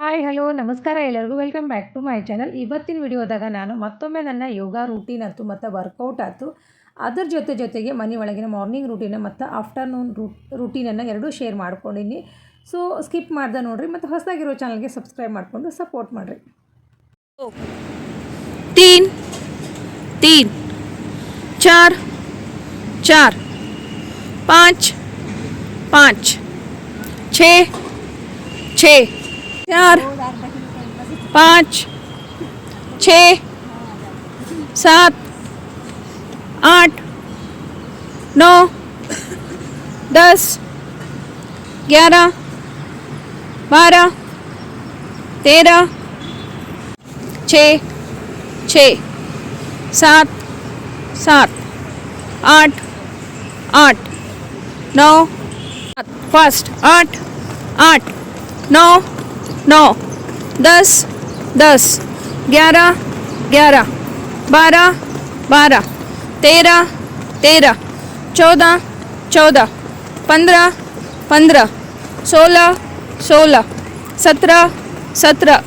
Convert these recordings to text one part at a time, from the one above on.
Hi hello ನಮಸ್ಕಾರ ಎಲ್ಲರಿಗೂ. Welcome back to my channel ಇವತ್ತಿನ ವಿಡಿಯೋದಾಗ ನಾನು ಮತ್ತೊಮ್ಮೆ ನನ್ನ ಯೋಗ ರೂಟೀನ್ ಆಯ್ತು, ಮತ್ತು ವರ್ಕೌಟ್ ಆಯಿತು. ಅದರ ಜೊತೆ ಜೊತೆಗೆ ಮನೆ ಒಳಗಿನ ಮಾರ್ನಿಂಗ್ ರೂಟೀನ ಮತ್ತು ಆಫ್ಟರ್ನೂನ್ ರೂಟೀನನ್ನು ಎರಡೂ ಶೇರ್ ಮಾಡ್ಕೊಂಡಿನಿ. ಸೊ ಸ್ಕಿಪ್ ಮಾಡ್ದೆ ನೋಡಿರಿ, ಮತ್ತು ಹೊಸದಾಗಿರೋ ಚಾನಲ್ಗೆ ಸಬ್ಸ್ಕ್ರೈಬ್ ಮಾಡಿಕೊಂಡು ಸಪೋರ್ಟ್ ಮಾಡಿರಿ. तीन तीन, चार चार, पाँच पाँच, छ छ, चार, पाँच, छ, सात, आठ, नौ, दस, ग्यारह, बारह, तेरह, छ छ। सात सात, आठ आठ, नौ, फ़र्स्ट, आठ आठ, नौ नौ, दस दस, ग्यारह ग्यारह, बारह बारह, तेरह तेरह, चौदह चौदह, पंद्रह पंद्रह, सोलह सोलह, सत्रह सत्रह,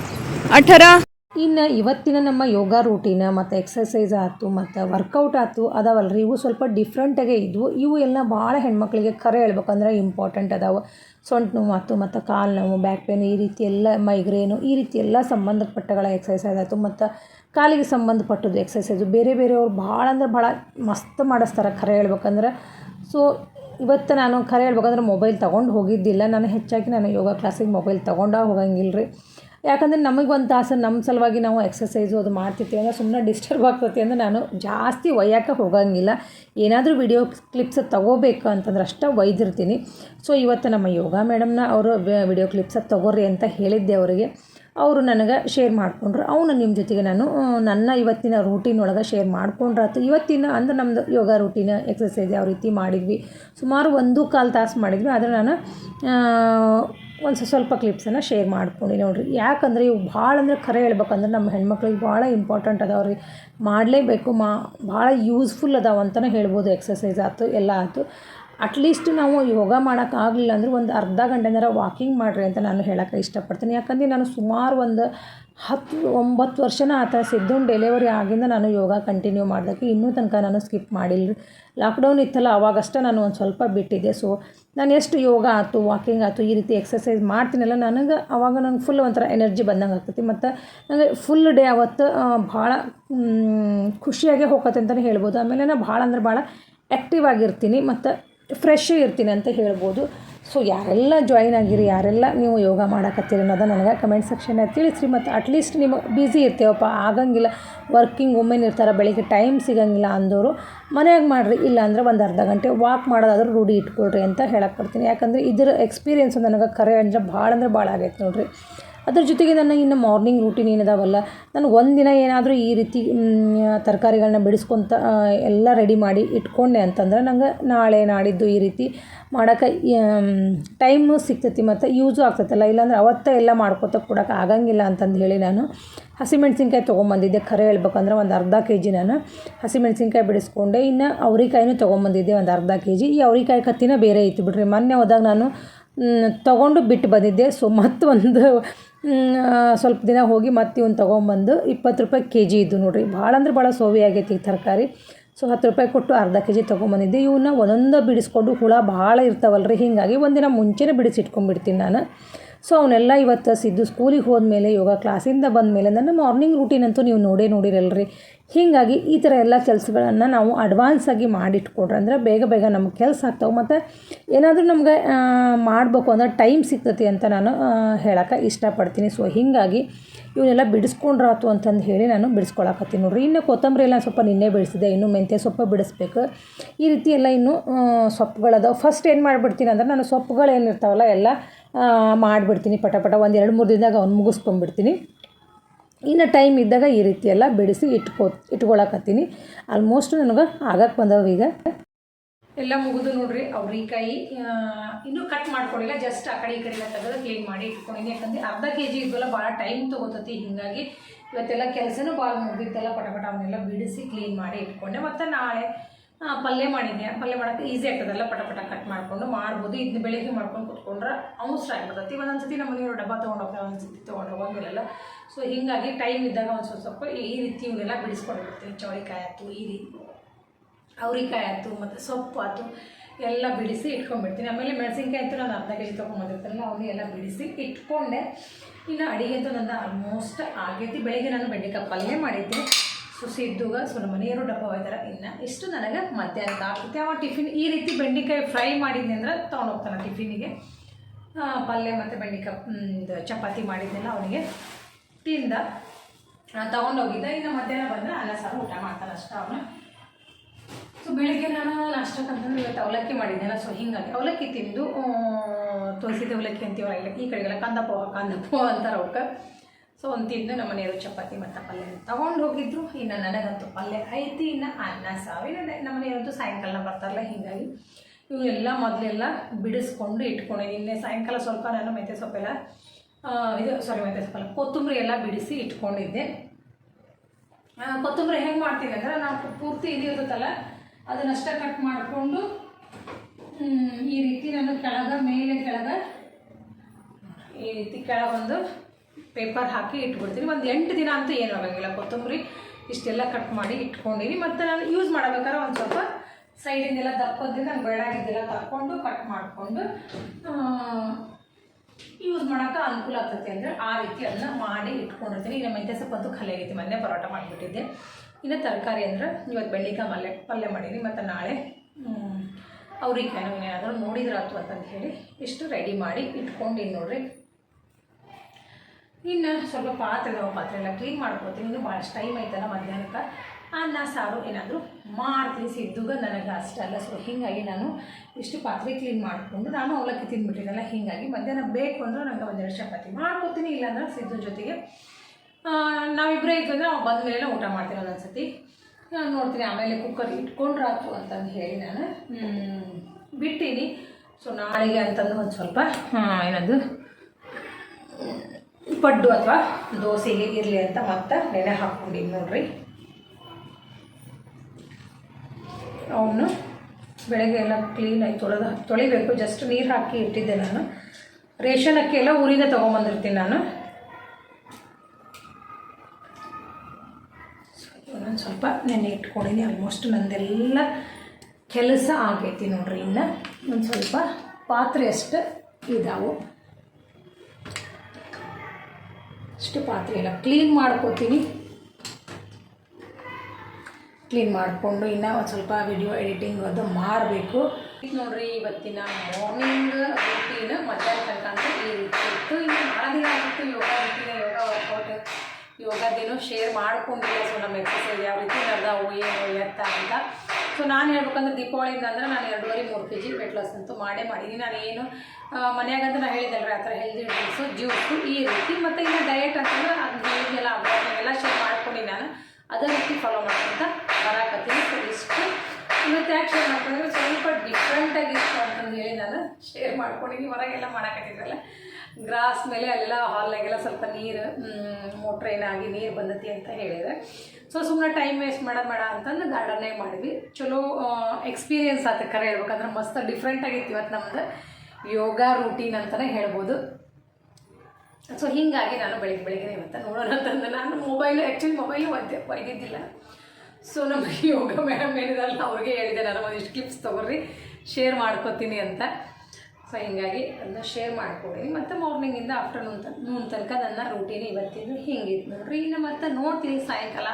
अठारह ಇನ್ನು ಇವತ್ತಿನ ನಮ್ಮ ಯೋಗ ರೂಟೀನ ಮತ್ತು ಎಕ್ಸಸೈಸ್ ಆಯ್ತು, ಮತ್ತು ವರ್ಕೌಟ್ ಆಯ್ತು, ಅದಾವಲ್ರಿ? ಇವು ಸ್ವಲ್ಪ ಡಿಫ್ರೆಂಟಾಗೆ ಇದ್ವು. ಇವು ಎಲ್ಲ ಭಾಳ ಹೆಣ್ಮಕ್ಳಿಗೆ ಕರೆ ಹೇಳ್ಬೇಕಂದ್ರೆ ಇಂಪಾರ್ಟೆಂಟ್ ಅದಾವೆ. ಸೊಂಟ ನೋವು ಆಯ್ತು, ಮತ್ತು ಕಾಲು ನೋವು ಬ್ಯಾಕ್ ಪೇನ್ ಈ ರೀತಿ ಎಲ್ಲ ಮೈಗ್ರೇನು ಈ ರೀತಿ ಎಲ್ಲ ಸಂಬಂಧಪಟ್ಟಗಳ ಎಕ್ಸಸೈಸ್ ಆಯಿತು, ಮತ್ತು ಕಾಲಿಗೆ ಸಂಬಂಧಪಟ್ಟದ್ದು ಎಕ್ಸಸೈಸು ಬೇರೆ ಬೇರೆಯವ್ರು ಭಾಳ ಅಂದ್ರೆ ಭಾಳ ಮಸ್ತ್ ಮಾಡಿಸ್ತಾರೆ ಖರೆ ಹೇಳ್ಬೇಕಂದ್ರೆ ಸೊ ಇವತ್ತು ನಾನು ಖರೆ ಹೇಳ್ಬೇಕಂದ್ರೆ ಮೊಬೈಲ್ ತೊಗೊಂಡು ಹೋಗಿದ್ದಿಲ್ಲ. ನಾನು ಹೆಚ್ಚಾಗಿ ನಾನು ಯೋಗ ಕ್ಲಾಸಿಗೆ ಮೊಬೈಲ್ ತೊಗೊಂಡ ಹೋಗಂಗಿಲ್ಲ ರೀ ಯಾಕಂದರೆ ನಮಗೆ ಒಂದು ತಾಸು ನಮ್ಮ ಸಲುವಾಗಿ ನಾವು ಎಕ್ಸಸೈಸು ಅದು ಮಾಡ್ತಿರ್ತೀವಿ ಅಂದರೆ ಸುಮ್ಮನೆ ಡಿಸ್ಟರ್ಬ್ ಆಗ್ತೈತಿ ಅಂದ್ರೆ ನಾನು ಜಾಸ್ತಿ ಒಯ್ಯಕ್ಕೆ ಹೋಗಂಗಿಲ್ಲ. ಏನಾದರೂ ವಿಡಿಯೋ ಕ್ಲಿಪ್ಸ್ ತೊಗೋಬೇಕು ಅಂತಂದ್ರೆ ಅಷ್ಟೇ ಒಯ್ದಿರ್ತೀನಿ. ಸೊ ಇವತ್ತು ನಮ್ಮ ಯೋಗ ಮೇಡಮ್ನ ಅವರು ವಿಡಿಯೋ ಕ್ಲಿಪ್ಸ ತೊಗೋರಿ ಅಂತ ಹೇಳಿದ್ದೆ ಅವರಿಗೆ. ಅವರು ನನಗೆ ಶೇರ್ ಮಾಡಿಕೊಂಡ್ರು. ಅವನು ನಿಮ್ಮ ಜೊತೆಗೆ ನಾನು ನನ್ನ ಇವತ್ತಿನ ರೂಟೀನ್ ಒಳಗೆ ಶೇರ್ ಮಾಡ್ಕೊಂಡ್ರಾತು. ಇವತ್ತಿನ ಅಂದ್ರೆ ನಮ್ಮದು ಯೋಗ ರೂಟೀನ್ ಎಕ್ಸಸೈಸ್ ಯಾವ ರೀತಿ ಮಾಡಿದ್ವಿ. ಸುಮಾರು ಒಂದು ಕಾಲು ತಾಸು ಮಾಡಿದ್ವಿ. ಆದರೆ ನಾನು ಒಂದು ಸ್ವಲ್ಪ ಕ್ಲಿಪ್ಸನ್ನು ಶೇರ್ ಮಾಡ್ಕೊಂಡು ನೋಡಿರಿ. ಯಾಕಂದರೆ ಇವು ಭಾಳ ಅಂದ್ರೆ ಖರೆ ಹೇಳ್ಬೇಕಂದ್ರೆ ನಮ್ಮ ಹೆಣ್ಮಕ್ಳಿಗೆ ಭಾಳ ಇಂಪಾರ್ಟೆಂಟ್ ಅದಾವ ರೀ ಮಾಡಲೇಬೇಕು ಮಾ, ಭಾಳ ಯೂಸ್ಫುಲ್ ಅದಾವೆ ಅಂತಲೇ ಹೇಳ್ಬೋದು ಎಕ್ಸಸೈಸ್ ಆಯ್ತು ಎಲ್ಲ ಆಯಿತು ಅಟ್ಲೀಸ್ಟ್ ನಾವು ಯೋಗ ಮಾಡೋಕ್ಕಾಗಲಿಲ್ಲ ಅಂದ್ರೆ ಒಂದು ಅರ್ಧ ಗಂಟೆನಾರ ವಾಕಿಂಗ್ ಮಾಡಿರಿ ಅಂತ ನಾನು ಹೇಳೋಕ್ಕೆ ಇಷ್ಟಪಡ್ತೀನಿ. ಯಾಕಂದ್ರೆ ನಾನು ಸುಮಾರು ಒಂದು ಹತ್ತು, ಒಂಬತ್ತು ವರ್ಷನ ಆ ಥರ ಸಿದ್ದುನ್ ಡೆಲಿವರಿ ಆಗಿಂದ ನಾನು ಯೋಗ ಕಂಟಿನ್ಯೂ ಮಾಡೋದಕ್ಕೆ ಇನ್ನೂ ತನಕ ನಾನು ಸ್ಕಿಪ್ ಮಾಡಿಲ್ಲ ಲಾಕ್ಡೌನ್ ಇತ್ತಲ್ಲ, ಅವಾಗಷ್ಟೇ ನಾನು ಒಂದು ಸ್ವಲ್ಪ ಬಿಟ್ಟಿದ್ದೆ. ಸೊ ನಾನು ಎಷ್ಟು ಯೋಗ ಆಯ್ತು, ವಾಕಿಂಗ್ ಆಯ್ತು, ಈ ರೀತಿ ಎಕ್ಸಸೈಸ್ ಮಾಡ್ತೀನಲ್ಲ, ನನಗೆ ಅವಾಗ ನಂಗೆ ಫುಲ್ ಒಂಥರ ಎನರ್ಜಿ ಬಂದಂಗೆ ಆಗ್ತೈತಿ. ಮತ್ತು ನನಗೆ ಫುಲ್ ಡೇ ಅವತ್ತು ಭಾಳ ಖುಷಿಯಾಗೇ ಹೋಗತ್ತೆ ಅಂತಲೇ ಹೇಳ್ಬೋದು. ಆಮೇಲೆ ನಾನು ಭಾಳ ಅಂದ್ರೆ ಭಾಳ ಆ್ಯಕ್ಟಿವ್ ಆಗಿರ್ತೀನಿ, ಮತ್ತು ಫ್ರೆಶ್ ಇರ್ತೀನಿ ಅಂತ ಹೇಳ್ಬೋದು. ಸೊ ಯಾರೆಲ್ಲ ಜಾಯಿನ್ ಆಗಿರಿ, ಯಾರೆಲ್ಲ ನೀವು ಯೋಗ ಮಾಡಕತ್ತೀರಿ ಅನ್ನೋದು ನನಗೆ ಕಮೆಂಟ್ ಸೆಕ್ಷನ್ನಾಗ ತಿಳಿಸ್ರಿ. ಮತ್ತು ಅಟ್ಲೀಸ್ಟ್ ನಿಮಗೆ ಬ್ಯುಸಿ ಇರ್ತೀವಪ್ಪ, ಆಗಂಗಿಲ್ಲ ವರ್ಕಿಂಗ್ ವುಮೆನ್ ಇರ್ತಾರೆ, ಬೆಳಿಗ್ಗೆ ಟೈಮ್ ಸಿಗಂಗಿಲ್ಲ ಅಂದೋರು, ಮನೆಯಾಗ ಮಾಡಿರಿ. ಇಲ್ಲ ಅಂದ್ರೆ ಒಂದು ಅರ್ಧ ಗಂಟೆ ವಾಕ್ ಮಾಡೋದಾದ್ರೂ ರೂಢಿ ಇಟ್ಕೊಳ್ರಿ ಅಂತ ಹೇಳಕ್ಕೆ ಬರ್ತೀನಿ. ಯಾಕಂದರೆ ಇದರ ಎಕ್ಸ್ಪೀರಿಯೆನ್ಸು ನನಗೆ ಕರೆ ಅಂದರೆ ಭಾಳ ಅಂದರೆ ಭಾಳ ಆಗೈತೆ ನೋಡಿರಿ. ಅದ್ರ ಜೊತೆಗೆ ನನ್ನ ಇನ್ನು ಮಾರ್ನಿಂಗ್ ರೂಟೀನ್ ಏನಿದಾವಲ್ಲ, ನಾನು ಒಂದಿನ ಏನಾದರೂ ಈ ರೀತಿ ತರಕಾರಿಗಳನ್ನ ಬಿಡಿಸ್ಕೊತ ಎಲ್ಲ ರೆಡಿ ಮಾಡಿ ಇಟ್ಕೊಂಡೆ ಅಂತಂದ್ರೆ ನಂಗೆ ನಾಳೆ ನಾಡಿದ್ದು ಈ ರೀತಿ ಮಾಡೋಕೆ ಟೈಮು ಸಿಗ್ತೈತಿ ಮತ್ತು ಯೂಸು ಆಗ್ತೈತಲ್ಲ. ಇಲ್ಲಾಂದ್ರೆ ಅವತ್ತೇ ಎಲ್ಲ ಮಾಡ್ಕೊತ ಕೊಡೋಕೆ ಆಗಂಗಿಲ್ಲ ಅಂತಂದು ಹೇಳಿ ನಾನು ಹಸಿಮೆಣ್ಸಿನ್ಕಾಯಿ ತೊಗೊಂಬಂದಿದ್ದೆ. ಖರೆ ಹೇಳ್ಬೇಕಂದ್ರೆ ಒಂದು ಅರ್ಧ ಕೆ ಜಿ ನಾನು ಹಸಿಮೆಣ್ಸಿನ್ಕಾಯಿ ಬಿಡಿಸ್ಕೊಂಡೆ. ಇನ್ನು ಅವ್ರಿಕಾಯಿನೂ ತೊಗೊಂಬಂದಿದ್ದೆ ಒಂದು ಅರ್ಧ ಕೆ ಜಿ ಈ ಅವ್ರಿಕಾಯಿ ಕತ್ತಿನ ಬೇರೆ ಇತ್ತು ಬಿಡ್ರಿ. ಮೊನ್ನೆ ಹೋದಾಗ ನಾನು ತೊಗೊಂಡು ಬಿಟ್ಟು ಬಂದಿದ್ದೆ. ಸೊ ಮತ್ತೊಂದು ಸ್ವಲ್ಪ ದಿನ ಹೋಗಿ ಮತ್ತೆ ಇವ್ನು ತೊಗೊಂಬಂದು ಇಪ್ಪತ್ತು ರೂಪಾಯಿ ಕೆ ಜಿ ಇದ್ದು ನೋಡಿರಿ. ಭಾಳ ಅಂದ್ರೆ ಭಾಳ ಸೋವಿ ಆಗೈತಿ ಈ ತರಕಾರಿ. ಸೊ ಹತ್ತು ರೂಪಾಯಿ ಕೊಟ್ಟು ಅರ್ಧ ಕೆ ಜಿ ತೊಗೊಂಬಂದಿದ್ದೆ. ಇವನ್ನ ಒಂದೊಂದು ಬಿಡಿಸ್ಕೊಂಡು ಹುಳ ಭಾಳ ಇರ್ತಾವಲ್ಲ ರೀ ಹೀಗಾಗಿ ಒಂದಿನ ಮುಂಚೆನೇ ಬಿಡಿಸಿಟ್ಕೊಂಡ್ಬಿಡ್ತೀನಿ ನಾನು. ಸೊ ಅವನ್ನೆಲ್ಲ ಇವತ್ತು ಸಿದ್ದು ಸ್ಕೂಲಿಗೆ ಹೋದ್ಮೇಲೆ, ಯೋಗ ಕ್ಲಾಸಿಂದ ಬಂದ ಮೇಲೆ ನನ್ನ ಮಾರ್ನಿಂಗ್ ರೂಟೀನ್ ಅಂತೂ ನೀವು ನೋಡೇ ನೋಡಿರಲ್ರಿ. ಹೀಗಾಗಿ ಈ ಥರ ಎಲ್ಲ ಕೆಲಸಗಳನ್ನು ನಾವು ಅಡ್ವಾನ್ಸ್ ಆಗಿ ಮಾಡಿಟ್ಕೊಡ್ರಿ. ಅಂದರೆ ಬೇಗ ಬೇಗ ನಮ್ಗೆ ಕೆಲಸ ಆಗ್ತಾವೆ. ಮತ್ತು ಏನಾದರೂ ನಮ್ಗೆ ಮಾಡಬೇಕು ಅಂದ್ರೆ ಟೈಮ್ ಸಿಗ್ತತಿ ಅಂತ ನಾನು ಹೇಳೋಕೆ ಇಷ್ಟಪಡ್ತೀನಿ. ಸೊ ಹೀಗಾಗಿ ಇವನ್ನೆಲ್ಲ ಬಿಡಿಸ್ಕೊಂಡ್ರಾತು ಅಂತಂದು ಹೇಳಿ ನಾನು ಬಿಡಿಸ್ಕೊಳಕತ್ತೀನಿ ನೋಡ್ರಿ. ಇನ್ನು ಕೊತ್ತಂಬರಿ ಎಲ್ಲ ಸ್ವಲ್ಪ ನಿನ್ನೆ ಬಿಡಿಸಿದೆ ಇನ್ನು ಮೆಂತ್ಯ ಸೊಪ್ಪು ಬಿಡಿಸ್ಬೇಕು. ಈ ರೀತಿ ಎಲ್ಲ ಇನ್ನು ಸೊಪ್ಪುಗಳದಾವೆ. ಫಸ್ಟ್ ಏನು ಮಾಡಿಬಿಡ್ತೀನಿ ಅಂದ್ರೆ, ನಾನು ಸೊಪ್ಪುಗಳೇನಿರ್ತಾವಲ್ಲ, ಎಲ್ಲ ಮಾಡಿಬಿಡ್ತೀನಿ ಪಟ ಪಟ. ಒಂದು ಎರಡು ಮೂರು ದಿನದಾಗ ಅವ್ನು ಮುಗಿಸ್ಕೊಂಡ್ಬಿಡ್ತೀನಿ. ಇನ್ನು ಟೈಮ್ ಇದ್ದಾಗ ಈ ರೀತಿ ಎಲ್ಲ ಬಿಡಿಸಿ ಇಟ್ಕೋ, ಇಟ್ಕೊಳಕತ್ತೀನಿ. ಆಲ್ಮೋಸ್ಟ್ ನನಗೆ ಆಗಕ್ಕೆ ಬಂದವ ಈಗ. ಎಲ್ಲ ಮುಗಿದು ನೋಡ್ರಿ ಅವ್ರಿಕಾಯಿ ಇನ್ನೂ ಕಟ್ ಮಾಡ್ಕೊಳ್ಳಿಲ್ಲ ಜಸ್ಟ್ ಆ ಕಡೆ ಈ ಕಡೆ ಎಲ್ಲ ತೆಗೆದು ಕ್ಲೀನ್ ಮಾಡಿ ಇಟ್ಕೊಂಡಿನಿ. ಯಾಕಂದ್ರೆ ಅರ್ಧ ಕೆ ಜಿ ಇದ್ವಲ್ಲ ಭಾಳ ಟೈಮ್ ತೊಗೋತತಿ ಹೀಗಾಗಿ ಇವತ್ತೆಲ್ಲ ಕೆಲಸನೂ ಭಾಳ ಮುಗಿದಿತ್ತಲ್ಲ, ಪಟ ಪಟ ಅವನ್ನೆಲ್ಲ ಬಿಡಿಸಿ ಕ್ಲೀನ್ ಮಾಡಿ ಇಟ್ಕೊಂಡೆ. ಮತ್ತು ನಾಳೆ ಪಲ್ಯ ಮಾಡಿದ್ದೆ. ಪಲ್ಯ ಮಾಡೋಕ್ಕೆ ಈಸಿ ಆಗ್ತದಲ್ಲ ಪಟ ಪಟ ಕಟ್ ಮಾಡಿಕೊಂಡು ಮಾಡ್ಬೋದು. ಇದನ್ನ ಬೆಳಿಗ್ಗೆ ಮಾಡ್ಕೊಂಡು ಕುತ್ಕೊಂಡ್ರೆ ಅವಸರ ಆಗ್ಬಿಡ್ತೈತಿ. ಒಂದೊಂದು ಸತಿ ನಮ್ಮ ಮನೆಯವರು ಡಬ್ಬ ತೊಗೊಂಡೋಗ್ತಾರೆ ಒಂದು ಸತಿ ತೊಗೊಂಡು ಹೋಗಂಗಿಲ್ಲ ಸೊ ಹೀಗಾಗಿ ಟೈಮ್ ಇದ್ದಾಗ ಒಂದು ಸ್ವಲ್ಪ ಸ್ವಲ್ಪ ಈ ರೀತಿ ಇವನ್ನೆಲ್ಲ ಬಿಡಿಸ್ಕೊಂಡಿರ್ತೀವಿ ಚೌಳಿಕಾಯಿ ಆಯಿತು ಈ ರೀತಿ ಅವ್ರಿಕಾಯಿ ಆಯಿತು ಮತ್ತು ಸೊಪ್ಪು ಆಯಿತು ಎಲ್ಲ ಬಿಡಿಸಿ ಇಟ್ಕೊಂಡ್ಬಿಡ್ತೀನಿ. ಆಮೇಲೆ ಮೆಣಸಿನ್ಕಾಯಿ ಅಂತೂ ನಾನು ಅರ್ಧ ಕೆ ಜಿ ತೊಗೊಂಬಂದಿರ್ತಾರಲ್ಲ ಅವನ್ನೆಲ್ಲ ಬಿಡಿಸಿ ಇಟ್ಕೊಂಡೆ. ಇನ್ನು ಅಡುಗೆ ಅಂತೂ ನನ್ನ ಆಲ್ಮೋಸ್ಟ್ ಆಗೈತಿ. ಬೆಳಿಗ್ಗೆ ನಾನು ಬೆಂಡೆಕಾಯಿ ಪಲ್ಯ ಮಾಡಿದ್ದೆ. ಸೊ ಇದ್ದಾಗ ಸೊ ನಮ್ಮ ಮನೆಯವರು ಡಬ್ಬ ಒಯ್ದಾರ. ಇನ್ನು ಇಷ್ಟು ನನಗೆ ಮಧ್ಯಾಹ್ನ ಆಗುತ್ತೆ. ಅವ ಟಿಫಿನ್ ಈ ರೀತಿ ಬೆಂಡೆಕಾಯಿ ಫ್ರೈ ಮಾಡಿದ್ನಿ ಅಂದ್ರೆ ತೊಗೊಂಡೋಗ್ತಾನೆ ಟಿಫಿನಿಗೆ. ಪಲ್ಯ ಮತ್ತು ಬೆಂಡೆಕಾಯಿ ಇದು ಚಪಾತಿ ಮಾಡಿದ್ನೆಲ್ಲ ಅವನಿಗೆ. ತಿಂದ. ತೊಗೊಂಡೋಗಿದ್ದ ಇನ್ನು ಮಧ್ಯಾಹ್ನ ಬಂದರೆ ಅನ್ನ, ಸಾರು, ಊಟ ಮಾಡ್ತಾನೆ ಅಷ್ಟೇ ಅವನು. ಸೊ ಬೆಳಿಗ್ಗೆ ನಾನು ನಾಷ್ಟಕ್ಕಂತಂದ್ರೆ ಇವತ್ತು ಅವಲಕ್ಕಿ ಮಾಡಿದ್ದೆನಲ್ಲ ಸೊ ಹಿಂಗಾಗಿ ಅವಲಕ್ಕಿ ತಿಂದು ತುಳಸಿದ ಅವಲಕ್ಕಿ ಅಂತೀವಲ್ಲ, ಈ ಕಡೆಗೆಲ್ಲ ಕಂದಪೋ ಕಂದಪ್ಪ ಅಂತಾರೆ ಅವಕ್ಕೆ. ಸೊ ಒಂದು ತಿಂದು ನಮ್ಮ ಮನೆಯವರು ಚಪಾತಿ ಮತ್ತು ಪಲ್ಯ ತಗೊಂಡು ಹೋಗಿದ್ರು. ಇನ್ನು ನನಗಂತೂ ಪಲ್ಯ ಐತಿ ಇನ್ನು ಅನ್ನ, ಸಾವಿರ ನಮ್ಮ ಮನೆಯವರಂತೂ ಸಾಯಂಕಾಲ ಬರ್ತಾರಲ್ಲ, ಹೀಗಾಗಿ ಇವನ್ನೆಲ್ಲ ಮೊದಲೆಲ್ಲ ಬಿಡಿಸ್ಕೊಂಡು ಇಟ್ಕೊಂಡಿದ್ದೀನಿ ನಿನ್ನೆ ಸಾಯಂಕಾಲ ಸ್ವಲ್ಪ ನಾನು ಮೆಂತ್ಯ ಸೊಪ್ಪೆಲ್ಲ ಇದು ಸಾರಿ ಮೆಂತ್ಯ ಸೊಪ್ಪೆಲ್ಲ, ಕೊತ್ತಂಬರಿ ಎಲ್ಲ ಬಿಡಿಸಿ ಇಟ್ಕೊಂಡಿದ್ದೆ. ಕೊತ್ತಂಬರಿ ಹೆಂಗೆ ಮಾಡ್ತೀನಿ ಅಂದ್ರೆ, ನಾವು ಪೂರ್ತಿ ಇದು ಇರುತ್ತಲ್ಲ ಅದನ್ನಷ್ಟೇ ಕಟ್ ಮಾಡಿಕೊಂಡು ಈ ರೀತಿ ನಾನು ಕೆಳಗ ಮೇಲೆ ಕೆಳಗ ಈ ರೀತಿ ಕೆಳಗೊಂದು ಪೇಪರ್ ಹಾಕಿ ಇಟ್ಬಿಡ್ತೀನಿ. ಒಂದು ಎಂಟು ದಿನ ಅಂತೂ ಏನು ಆಗೋಂಗಿಲ್ಲ. ಕೊತ್ತಂಬರಿ ಇಷ್ಟೆಲ್ಲ ಕಟ್ ಮಾಡಿ ಇಟ್ಕೊಂಡಿನಿ. ಮತ್ತು ನಾನು ಯೂಸ್ ಮಾಡಬೇಕಾದ್ರೆ ಒಂದು ಸ್ವಲ್ಪ ಸೈಡಿಂದೆಲ್ಲ ದಪ್ಪದಿಂದ ನಂಗೆ ಬೆಳಗಿದ್ದೆಲ್ಲ ತಕ್ಕೊಂಡು ಕಟ್ ಮಾಡಿಕೊಂಡು ಯೂಸ್ ಮಾಡೋಕೆ ಅನುಕೂಲ ಆಗ್ತೈತೆ ಅಂದರೆ ಆ ರೀತಿ ಅದನ್ನ ಮಾಡಿ ಇಟ್ಕೊಂಡಿರ್ತೀನಿ. ಇನ್ನು ಮೆಂತ್ಯ ಸೊಪ್ಪು ಅಂತೂ ಖಾಲಿ ಆಗೈತಿ. ಮೊನ್ನೆ ಪರೋಟ ಮಾಡಿಬಿಟ್ಟಿದ್ದೆ. ಇನ್ನು ತರಕಾರಿ ಅಂದ್ರೆ ಇವತ್ತು ಬೆಳ್ಳಿಕಾಯಿ ಮಲ್ಲೆ, ಪಲ್ಯ ಮಾಡೀನಿ. ಮತ್ತು ನಾಳೆ ಅವ್ರಿಗೆ ಏನಾದರೂ ನೋಡಿದ್ರಾಯ್ತು ಅಂತಂದು ಹೇಳಿ ಇಷ್ಟು ರೆಡಿ ಮಾಡಿ ಇಟ್ಕೊಂಡಿನಿ ನೋಡ್ರಿ. ಇನ್ನು ಸ್ವಲ್ಪ ಪಾತ್ರೆ ಇದಾವೆ ಪಾತ್ರೆ ಎಲ್ಲ ಕ್ಲೀನ್ ಮಾಡ್ಕೊತೀನಿ ಇನ್ನು ಭಾಳಷ್ಟು ಟೈಮ್ ಐತಲ್ಲ ಮಧ್ಯಾಹ್ನಕ್ಕೆ. ಅನ್ನ, ಸಾರು ಏನಾದರೂ ಮಾಡ್ತೀನಿ. ಸಿದ್ದುಗ ನನಗೆ ಅಷ್ಟೇ ಅಲ್ಲ ಸೊ ಹೀಗಾಗಿ ನಾನು ಇಷ್ಟು ಪಾತ್ರೆ ಕ್ಲೀನ್ ಮಾಡಿಕೊಂಡು ನಾನು ಅವಲಕ್ಕಿ ತಿಂದ್ಬಿಟ್ಟಿದ್ದಲ್ಲ ಹೀಗಾಗಿ ಮಧ್ಯಾಹ್ನ ಬೇಕು ಅಂದರೆ ನನಗೆ ಒಂದೆರಡು ಚಪಾತಿ ಮಾಡ್ಕೊತೀನಿ ಇಲ್ಲಾಂದ್ರೆ ಸಿದ್ದು ಜೊತೆಗೆ ನಾವಿಬ್ಬರೇ ಇತ್ತು ಅಂದರೆ ಅವ್ನು ಬಂದ ಮೇಲೆ ಊಟ ಮಾಡ್ತೀನಿ ಒಂದೊಂದು ನಾನು ನೋಡ್ತೀನಿ. ಆಮೇಲೆ ಕುಕ್ಕರ್ ಇಟ್ಕೊಂಡ್ರಾತು ಅಂತಂದು ಹೇಳಿ ನಾನು. ಬಿಟ್ಟೀನಿ. ಸೊ ನಾಳೆಗೆ ಅಂತಂದು ಒಂದು ಸ್ವಲ್ಪ ಏನದು? ಪಡ್ಡು ಅಥವಾ ದೋಸೆಗೆ ಇರಲಿ ಅಂತ ಮತ್ತೆ ನೆನೆ ಹಾಕ್ಕೊಂಡಿನಿ ನೋಡ್ರಿ. ಅವನು ಬೆಳಗ್ಗೆ ಎಲ್ಲ ಕ್ಲೀನಾಗಿ ತೊಳೆದು ತೊಳಿಬೇಕು. ಜಸ್ಟ್ ನೀರು ಹಾಕಿ ಇಟ್ಟಿದ್ದೆ ನಾನು. ರೇಷನ್ ಅಕ್ಕಿ ಎಲ್ಲ ಊರಿಂದ ತೊಗೊಂಬಂದಿರ್ತೀನಿ ನಾನು. ಸ್ವಲ್ಪ ನೆನೆ ಇಟ್ಕೊಂಡಿನಿ. ಆಲ್ಮೋಸ್ಟ್ ನಂದೆಲ್ಲ ಕೆಲಸ ಆಗೈತಿ ನೋಡ್ರಿ ಇನ್ನು. ಒಂದು ಸ್ವಲ್ಪ ಪಾತ್ರೆ ಅಷ್ಟು ಇದಾವು. ಅಷ್ಟು ಪಾತ್ರೆ ಎಲ್ಲ ಕ್ಲೀನ್ ಮಾಡ್ಕೋತೀನಿ. ಕ್ಲೀನ್ ಮಾಡಿಕೊಂಡು ಇನ್ನೂ ಒಂದು ಸ್ವಲ್ಪ ವಿಡಿಯೋ ಎಡಿಟಿಂಗ್ ಅದು ಮಾಡಬೇಕು. ನೋಡ್ರಿ ಇವತ್ತಿನ ಮಾರ್ನಿಂಗ್ ರೂಟೀನ್ ಮಧ್ಯಾಹ್ನ ತನಕ ಅಂತ ಈ ರೀತಿ ಇತ್ತು. ಇನ್ನು ಭಾಳ ದಿನ ಆಗಿತ್ತು ಯೋಗ ರೂಟೀನ್ ಯೋಗ ವರ್ಕೌಟ್ ಯೋಗದ್ದೇನೋ ಶೇರ್ ಮಾಡ್ಕೊಂಡಿಲ್ಲ. ಸೊ ನಮ್ಮ ಎಕ್ಸಸೈಸ್ ಯಾವ ರೀತಿ ನಡೆದವು, ಏನು ಎತ್ತ ಅಂತ. ಸೊ ನಾನು ಹೇಳ್ಬೇಕಂದ್ರೆ ದೀಪಾವಳಿಯಿಂದ ಅಂದ್ರೆ ನಾನು ಎರಡೂವರೆ, ಮೂರು ಕೆ ಜಿ ವೆಟ್ ಲಾಸ್ ಅಂತೂ ಮಾಡೇ ಮಾಡೀನಿ ನಾನು ಏನು ಮನೆಯಾಗಂತ ನಾನು ಹೇಳಿದೆಲ್ರಿ ಆ ಥರ ಹೆಲ್ದಿ ಡ್ರಿಂಕ್ಸು ಜ್ಯೂಸು ಈ ರೀತಿ. ಮತ್ತು ಇನ್ನು ಡಯಟ್ ಅಂತಂದ್ರೆ ಅದನ್ನ ಹೇಳಿದೆಲ್ಲ ಎಲ್ಲ ಶೇರ್ ಮಾಡ್ಕೊಂಡು ನಾನು. ಅದೇ ರೀತಿ ಫಾಲೋ ಮಾಡ್ಕೊಂತ ಬರಾಕತ್ತೀನಿ. ಇವತ್ತು ಯಾಕೆ ಶೇರ್ ಮಾಡ್ಕೊಂಡ್ರೆ ಸ್ವಲ್ಪ ಡಿಫ್ರೆಂಟಾಗಿ ಇಷ್ಟ ಅಂತಂದು ಹೇಳಿ ನಾನು ಶೇರ್ ಮಾಡ್ಕೊಂಡಿದ್ದೀನಿ. ಹೊರಗೆಲ್ಲ ಮಾಡಾಕತ್ತಿದ್ರಲ್ಲ. ಗ್ರಾಸ್ ಮೇಲೆ ಅಲ್ಲೆಲ್ಲ ಹಾಲ್ನಾಗೆಲ್ಲ ಸ್ವಲ್ಪ ನೀರು ಮೋಟ್ರ್ ಏನಾಗಿ ನೀರು ಬಂದತಿ ಅಂತ ಹೇಳಿದ್ರೆ ಸೊ ಸುಮ್ಮನೆ ಟೈಮ್ ವೇಸ್ಟ್ ಮಾಡೋದು ಬೇಡ ಅಂತಂದು ಗಾರ್ಡನ್ನೇ ಮಾಡಿದ್ವಿ. ಚಲೋ ಎಕ್ಸ್ಪೀರಿಯನ್ಸ್ ಆತ ಕರೆ ಹೇಳ್ಬೇಕಂದ್ರೆ ಮಸ್ತ್ ಡಿಫ್ರೆಂಟ್ ಆಗಿತ್ತು ಇವತ್ತು ನಮ್ಮದು ಯೋಗ ರೂಟೀನ್ ಅಂತಲೇ ಹೇಳ್ಬೋದು. ಸೊ ಹೀಗಾಗಿ ನಾನು ಬೆಳಿಗ್ಗೆ ಬೆಳಿಗ್ಗೆ ಇವತ್ತು ನೋಡೋಣ ಅಂತಂದು. ನಾನು ಮೊಬೈಲು ಆ್ಯಕ್ಚುಲಿ ಮೊಬೈಲು ಒದ್ದೆ ಒಯ್ದಿದ್ದಿಲ್ಲ. ಸೊ ನಮಗೆ ಯೋಗ ಮೇಡಮ್ ಏನಿದಲ್ಲ ಅವ್ರಿಗೆ ಹೇಳಿದೆ ನಾನು ಒಂದಿಷ್ಟು ಕ್ಲಿಪ್ಸ್ ತೊಗೊಳ್ರಿ ಶೇರ್ ಮಾಡ್ಕೊತೀನಿ ಅಂತ. ಸೊ ಹಿಂಗಾಗಿ ಅದನ್ನ ಶೇರ್ ಮಾಡ್ಕೊಡಿ. ಮತ್ತು ಮಾರ್ನಿಂಗಿಂದ ಆಫ್ಟರ್ನೂನ್ ತನಕ ನೂನ್ ತನಕ ನನ್ನ ರೂಟೀನ್ ಇವತ್ತಿದ್ದು ಹಿಂಗಿತ್ತು ನೋಡ್ರಿ. ಇನ್ನು ಮತ್ತೆ ನೋಡ್ತೀನಿ ಸಾಯಂಕಾಲ.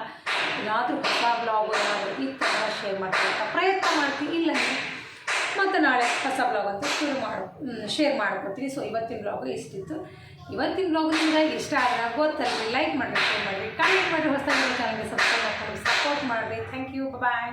ಏನಾದರೂ ಹೊಸ ಬ್ಲಾಗ್ ಏನಾದರೂ ಇತ್ತು ಶೇರ್ ಮಾಡ್ತೀನಿ ಪ್ರಯತ್ನ ಮಾಡ್ತೀನಿ. ಇಲ್ಲ ಮತ್ತು ನಾಳೆ ಹೊಸ ಬ್ಲಾಗ್ ಅಂತ ಶುರು ಮಾಡು ಶೇರ್ ಮಾಡ್ಕೊತೀನಿ ಸೊ ಇವತ್ತಿನ ಬ್ಲಾಗ್ ಇಷ್ಟಿತ್ತು ಇವತ್ತಿನ ಬ್ಲಾಗ್ ನಿಮ್ಗೆ ಇಷ್ಟ ಆದರೆ ಗೊತ್ತಲ್ಲ ಲೈಕ್ ಮಾಡಿರಿ ಶೇರ್ ಮಾಡಿ ಕಮೆಂಟ್ ಮಾಡಿರಿ ಹೊಸ ಚಾನಲ್ಗೆ ಸಬ್ಸ್ಕ್ರೈಬ್ ಮಾಡ್ಕೊಂಡು ಸಪೋರ್ಟ್ ಮಾಡಿರಿ. Thank you bye